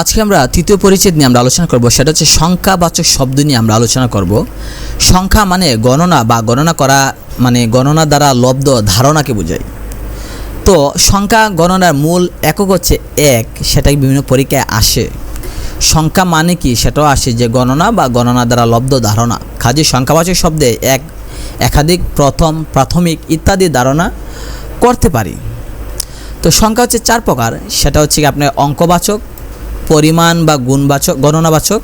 আজকে আমরা তৃতীয় পরিচ্ছেদ নিয়ে আমরা আলোচনা করব, সেটা হচ্ছে সংখ্যাবাচক শব্দ নিয়ে আমরা আলোচনা করব। সংখ্যা মানে গণনা বা গণনা করা মানে গণনা দ্বারা লব্ধ ধারণাকে বোঝায়। তো সংখ্যা গণনার মূল একক হচ্ছে এক, সেটাই বিভিন্ন পরীক্ষায় আসে। সংখ্যা মানে কি? সেটাও আসে যে গণনা বা গণনা দ্বারা লব্ধ ধারণা। কাজে সংখ্যাবাচক শব্দে এক, একাধিক, প্রথম, প্রাথমিক ইত্যাদি ধারণা করতে পারি। তো সংখ্যা হচ্ছে চার প্রকার, সেটা হচ্ছে কি আপনার অঙ্কবাচক পরিমাণ বা গুণবাচক গণনাবাচক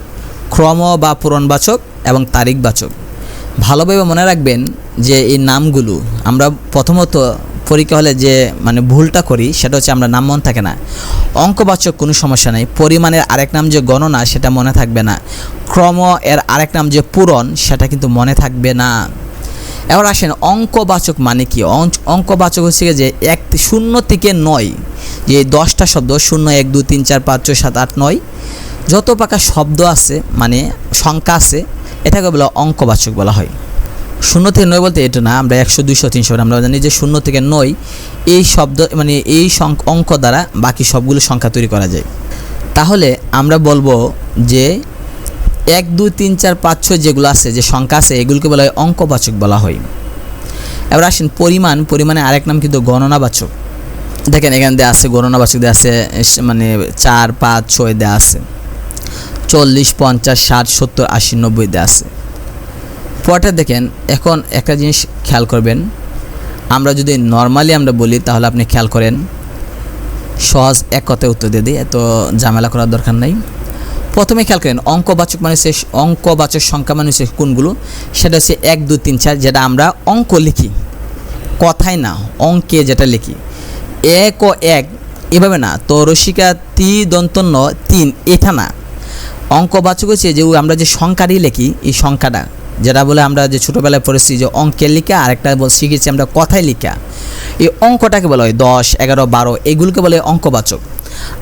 ক্রম বা পূরণবাচক এবং তারিখবাচক ভালোভাবে মনে রাখবেন যে এই নামগুলো আমরা প্রথমত পরীক্ষা হলে যে মানে ভুলটা করি, সেটা হচ্ছে আমরা নাম মনে থাকে না। অঙ্কবাচক কোনো সমস্যা নেই। পরিমাণের আরেক নাম যে গণনা, সেটা মনে থাকবে না। ক্রম এর আরেক নাম যে পূরণ, সেটা কিন্তু মনে থাকবে না। এবার আসেন অঙ্কবাচক মানে কি? অঙ্ক- অঙ্কবাচক হচ্ছে যে এক শূন্য থেকে নয়, যে দশটা শব্দ, শূন্য, এক, দুই, তিন, চার, পাঁচ, ছয়, সাত, আট, নয়, যত পাকা শব্দ আছে মানে সংখ্যা আছে, এটাকে বলা অঙ্কবাচক বলা হয়। শূন্য থেকে নয় বলতে এটা না, আমরা একশো, দুইশো, তিনশো, আমরা জানি যে শূন্য থেকে নয়, এই শব্দ মানে এই অঙ্ক দ্বারা বাকি সবগুলো সংখ্যা তৈরি করা যায়। তাহলে আমরা বলব যে এক, দুই, তিন, চার, পাঁচ, ছয় যেগুলো আছে, যে সংখ্যা আছে, এগুলোকে বলা হয় অঙ্কবাচক বলা হয়। এবার আসেন পরিমাণ পরিমাণে আরেক নাম কিন্তু গণনাবাচক। দেখেন এখানে দেওয়া আছে, গণনাবাচক দেওয়া আছে মানে চার, পাঁচ, ছয় দেওয়া আছে। চল্লিশ, পঞ্চাশ, ষাট, সত্তর, আশি, নব্বই দেওয়া আছে। পরটা দেখেন, এখন একটা জিনিস খেয়াল করবেন। আমরা যদি নর্মালি আমরা বলি, তাহলে আপনি খেয়াল করেন। সহজ এক কথায় উত্তর দিয়ে দিই, এত ঝামেলা করার দরকার নাই। প্রথমে খেয়াল করেন, অঙ্কবাচক মানে হচ্ছে, অঙ্কবাচক সংখ্যা মানে কোনগুলো? সেটা হচ্ছে এক, দুই, তিন, চার, যেটা আমরা অঙ্ক লিখি। কথায় না, অঙ্কে যেটা লিখি। এক ও এক, এভাবে না তো রসিকা তি, দন্তন্য, তিন, এটা না। অঙ্কবাচক হচ্ছে যে আমরা যে সংখ্যাটি লিখি, এই সংখ্যাটা, যেটা বলে আমরা যে ছোটোবেলায় পড়েছি যে অঙ্কের লিখা, আরেকটা বল শিখেছি আমরা কথায় লিখা। এই অঙ্কটাকে বলা হয় দশ, এগারো, বারো, এগুলোকে বলে অঙ্কবাচক।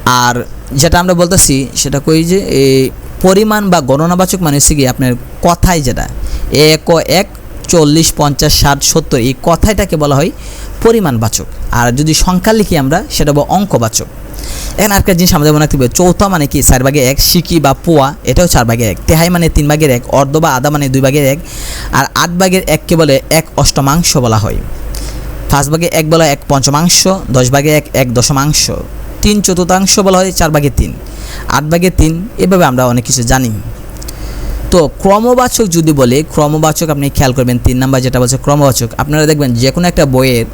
আর যেটা আমরা বলতেছি, সেটা কই যে এই পরিমাণ বা গণনাবাচক মানে হচ্ছে কি আপনার কথাই যেটা। এক ও এক, চল্লিশ, পঞ্চাশ, ষাট, সত্তর, এই কথাইটাকে বলা হয় পরিমাণবাচক। আর যদি সংখ্যা লিখি আমরা, সেটা বলব অঙ্কবাচক। এখন আরেকটা জিনিস আমাদের মনে রাখতে হবে, চৌথা মানে কি? চার ভাগে এক, সিকি বা পোয়া, এটাও চার ভাগের এক। তেহাই মানে তিন ভাগের এক, অর্ধ বা আধা মানে দুই ভাগের এক। আর আট ভাগের এককে বলে এক অষ্টমাংশ বলা হয়। পাঁচ ভাগে এক বলা এক পঞ্চমাংশ, দশ ভাগে এক এক দশমাংশ। তিন চতুর্থাংশ বলা হয় চার ভাগে তিন, আট ভাগে তিন, এভাবে আমরা অনেক কিছু জানি। তো ক্রমবাচক যদি বলে, ক্রমবাচক আপনি খেয়াল করবেন, তিন নাম্বার যেটা বলছে ক্রমবাচক, আপনারা দেখবেন যে কোনো একটা বইয়ের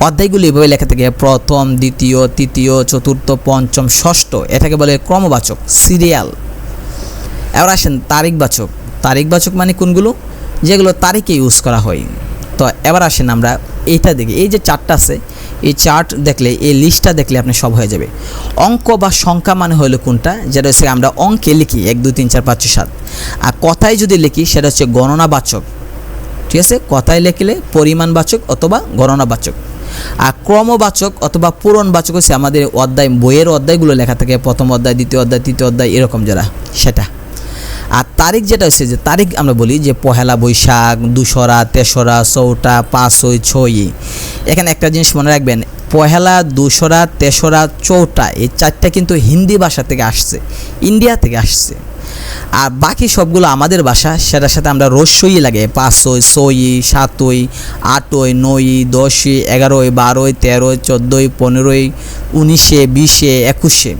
অধ্যায়গুলি এভাবে লেখা থাকে, প্রথম, দ্বিতীয়, তৃতীয়, চতুর্থ, পঞ্চম, ষষ্ঠ, এটাকে বলে ক্রমবাচক, সিরিয়াল। এবার আসেন তারিখবাচক। তারিখবাচক মানে কোনগুলো? যেগুলো তারিখে ইউজ করা হয়। তো এবার আসেন আমরা এইটা দেখি। এই যে চার্টটা আছে এই চার্ট দেখলে, এই লিস্টটা দেখলে আপনি সব হয়ে যাবে। অঙ্ক বা সংখ্যা মানে হলো কোনটা? যেটা হচ্ছে আমরা অঙ্কে লিখি, এক, দুই, তিন, চার, পাঁচ, ছয়, সাত। আর কথায় যদি লিখি, সেটা হচ্ছে গণনাবাচক। ঠিক আছে? কথায় লিখলে পরিমাণবাচক অথবা গণনাবাচক। আর ক্রমবাচক অথবা পূরণবাচক হচ্ছে আমাদের অধ্যায়, বইয়ের অধ্যায়গুলো লেখা থাকে। প্রথম অধ্যায়, দ্বিতীয় অধ্যায়, তৃতীয় অধ্যায়, এরকম যারা। সেটা। আর তারিখ যেটা হচ্ছে যে, তারিখ আমরা বলি যে পহেলা বৈশাখ দুশরা তেসরা চৌটা পাঁচই ছয় এখানে একটা জিনিস মনে রাখবেন, পহেলা দুশরা তেসরা চৌটা এই চারটা কিন্তু হিন্দি ভাষা থেকে আসছে, ইন্ডিয়া থেকে আসছে। আর বাকি সবগুলো আমাদের ভাষা, সেটার সাথে আমরা রস্যই লাগে, পাঁচই ছয়ই সাতই, আটই, নয়, দশই, এগারোই, বারোই, তেরোই, চোদ্দোই, পনেরোই, উনিশে, বিশে, একুশে।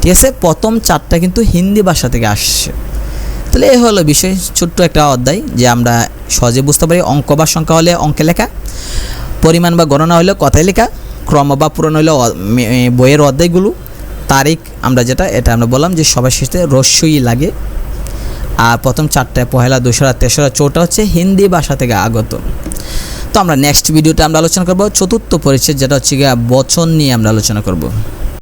ঠিক আছে? প্রথম চারটা কিন্তু হিন্দি ভাষা থেকে আসছে। তাহলে এই হলো বিষয়, ছোট্ট একটা অধ্যায় যে আমরা সহজে বুঝতে পারি, অঙ্ক বা সংখ্যা হলে অঙ্কে লেখা। পরিমাণ বা গণনা হলো কথায় লেখা, ক্রম বা পূরণ হলে বইয়ের অধ্যায়গুলো তারিখ আমরা যেটা, এটা আমরা বললাম যে সবার শেষে রস্যই লাগে। আর প্রথম চারটায় পহেলা, দোসরা, তেসরা চোটা হচ্ছে হিন্দি ভাষা থেকে আগত। তো আমরা নেক্সট ভিডিওটা আমরা আলোচনা করব। চতুর্থ পরিচ্ছেদ যেটা হচ্ছে গিয়ে বচন নিয়ে আমরা আলোচনা করব।